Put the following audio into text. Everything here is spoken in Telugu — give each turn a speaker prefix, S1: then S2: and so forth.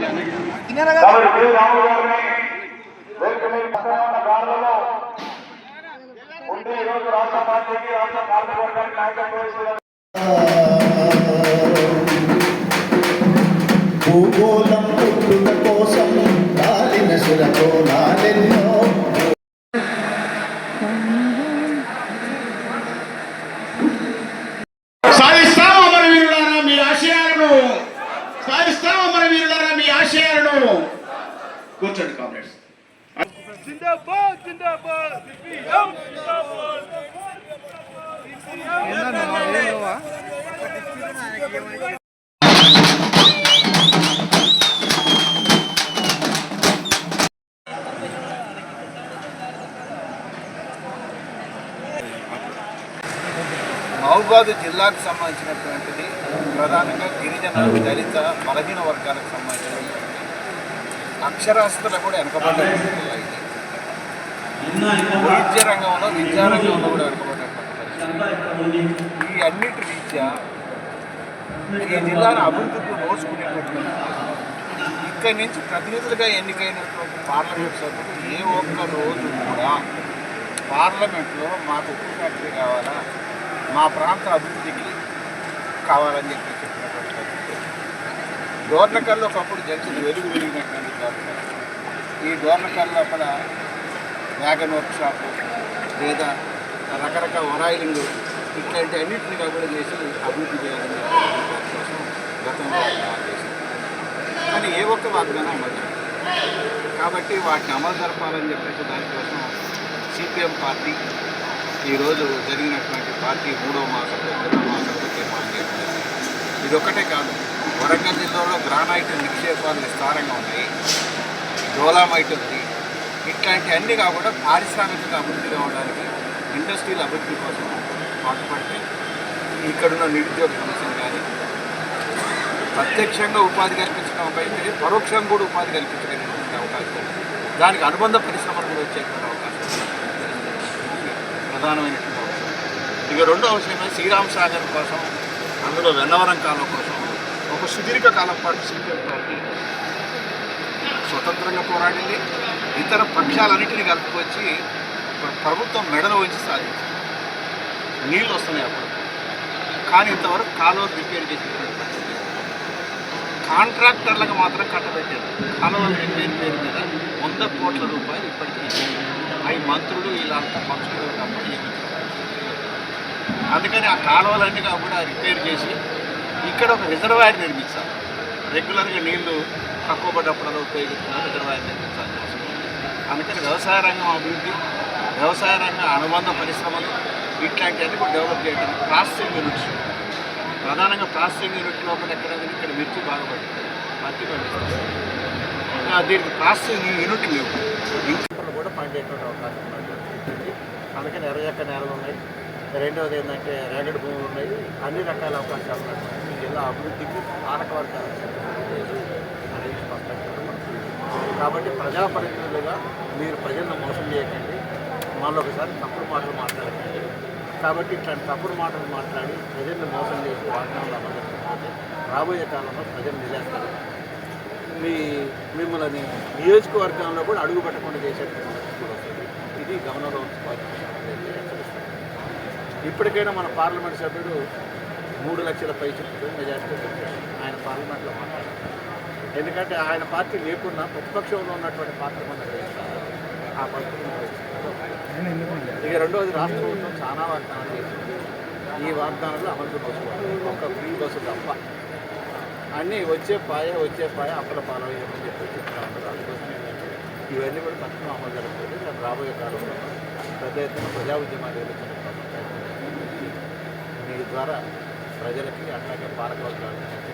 S1: కాబట్టి రాములు గారిని వేదిక మీద పక్కన ఉన్న గారులలో ఉండి ఈరోజు రాష్ట్ర పార్టీకి రాష్ట్ర కార్మిక వర్గానికి నాయకత్వం వహిస్తున్న
S2: భూగోళం పుట్టుక కోసం కాలిన సురకోలాలెన్నో
S3: కూర్చోండి కామ్రేడ్స్.
S4: మహబాద్ జిల్లాకు సంబంధించినటువంటిది ప్రధానంగా గిరిజన దళిత బలహీన వర్గాలకు సంబంధించినటువంటి అక్షరాస్యతలు కూడా ఇది వైద్య రంగంలో విద్యారంగంలో కూడా వెనకబడ్డటువంటి పరిస్థితి. ఈ అన్నిటి రీత్యా ఈ జిల్లాను అభివృద్ధికి నోచుకునేటటువంటి ఇక్కడి నుంచి ప్రతినిధులుగా ఎన్నికైనటువంటి పార్లమెంట్ సభ్యులు ఏ ఒక్క రోజు కూడా పార్లమెంట్లో మాకు ఉక్కు ఫ్యాక్టరీ కావాలా మా ప్రాంత అభివృద్ధికి కావాలని చెప్పి చెప్పినటువంటి. డోర్నకల్లో ఒకప్పుడు జంక్షన్ వెలుగు వెలిగినటువంటి డోర్నకల్ ఈ డోర్నకల్ లోపల వ్యాగన్ వర్క్ షాప్ లేదా రకరకాల ఒరాయిలింగ్ ఇట్లాంటి అన్నింటిని కూడా చేసి అభివృద్ధి చేయాలని చెప్పి గతంలో చేశారు. కానీ ఏ ఒక్క వాగ్దానం అమలు కాబట్టి వాటిని అమలు జరపాలని చెప్పేసి దానికోసం సిపిఎం పార్టీ ఈరోజు జరిగినటువంటి పార్టీ మూడవ మాసంలో రెండవ మాసంలో తీర్మానం చేయడం జరిగింది. ఇది ఒక్కటే కాదు. వరంగల్ జిల్లాలో గ్రానైట్ నిక్షేపాలు విస్తారంగా ఉన్నాయి. డోలామైట్ ఉంది. ఇట్లాంటి అన్ని కాకుండా పారిశ్రామికంగా అభివృద్ధి కావడానికి ఇండస్ట్రీల అభివృద్ధి కోసం పాటుపడితే ఇక్కడున్న నిరుద్యోగ సమస్యలు కానీ ప్రత్యక్షంగా ఉపాధి కల్పించడం ఒక అయితే పరోక్షంగా కూడా ఉపాధి కల్పించగలిగినటువంటి అవకాశం దానికి అనుబంధ పరిశ్రమలు కూడా వచ్చేటువంటి అవకాశం ప్రధానమైనటువంటి అవసరం. ఇక రెండో అవసరమే శ్రీరామ్ సాగర్ కోసం అందులో వెన్నవరం కాలం కోసం ఒక సుదీర్ఘ కాలం పాటు సిపిఎం పార్టీ స్వతంత్రంగా పోరాడింది. ఇతర పక్షాలన్నింటినీ కలుపుకొచ్చి ప్రభుత్వం మెడలు వంచి సాధించింది. నీళ్ళు వస్తున్నాయి అప్పుడు. కానీ ఇంతవరకు కాలువలు రిపేర్ చేసినటువంటి పరిస్థితి కాంట్రాక్టర్లకు మాత్రం కట్టబెట్టారు కాలువల రిపేర్ పేరు మీద వంద కోట్ల రూపాయలు ఇప్పటికీ ఇచ్చారు. అవి మంత్రులు ఇలాంటి పంచుకోవడం తప్ప అందుకని ఆ కాలువలన్నీ కూడా రిపేర్ చేసి ఇక్కడ ఒక రిజర్వాయర్ నిర్మించాలి. రెగ్యులర్గా నీళ్ళు తక్కువ పడ్డప్పుడల్లా ఉపయోగించిన రిజర్వాయర్ నిర్మించాలి అందుకని వ్యవసాయ రంగం అభివృద్ధి వ్యవసాయ రంగ అనుబంధ పరిశ్రమలు ఇట్లాంటివన్నీ కూడా డెవలప్ చేయడం ప్రాసెసింగ్ యూనిట్స్ ప్రధానంగా ప్రాసెసింగ్ యూనిట్ లోపల ఎక్కడ ఇక్కడ మిర్చి బాగా పడుతుంది పత్తి పండిస్తారు. దీనికి ప్రాసెసింగ్ యూనిట్ లేవు. ఇంకొకరు కూడా పనిచేయటువంటి అవకాశం అందుకని అందుకని ఎర్రజక్క నేలలు ఉన్నాయి. రెండవది ఏంటంటే రేగడి భూములు ఉన్నాయి. అన్ని రకాల అవకాశాలు ఉన్నాయి. జిల్లా అభివృద్ధికి పాలక అనేది స్పష్టంగా కాబట్టి ప్రజాప్రతినిధులుగా మీరు ప్రజలను మోసం చేయకండి. మళ్ళీ ఒకసారి తప్పుడు మాటలు మాట్లాడకండి. కాబట్టి ఇట్లాంటి తప్పుడు మాటలు మాట్లాడి ప్రజల్ని మోసం చేసి వాగ్దానాలు అమలు రాబోయే కాలంలో ప్రజలు నిలేస్తారు. మీ మిమ్మల్ని నియోజకవర్గంలో కూడా అడుగు పెట్టకుండా చేసేటువంటి ఇది గమనంలో ఉంచుకోవాల్సిన ఇప్పటికైనా మన పార్లమెంట్ సభ్యుడు మూడు లక్షల పైచులతో మెజార్టీ ఆయన పార్లమెంట్లో మాట్లాడారు. ఎందుకంటే ఆయన పార్టీ లేకుండా ప్రతిపక్షంలో ఉన్నటువంటి పార్టీ మనం ఆ పరిస్థితి ఇక రెండవది రాష్ట్ర ప్రభుత్వం చాలా వాగ్దానాలు చేసింది. ఈ వాగ్దానాలు అమలు చేసుకోవాలి ఒక ఫ్రీ బస్సు తప్ప. అన్నీ వచ్చే పాయ వచ్చే పాయ అప్పల పాలయ్యమని చెప్పి చెప్తా అందుకోసం ఏంటంటే ఇవన్నీ కూడా తక్కువ అమలు జరగలేదు నేను రాబోయే కాలంలో పెద్ద ఎత్తున ప్రజా ఉద్యమాలు ఎదుర్కొనే మీ ద్వారా ప్రజలకి అట్లాగే పాలకవర్గానికి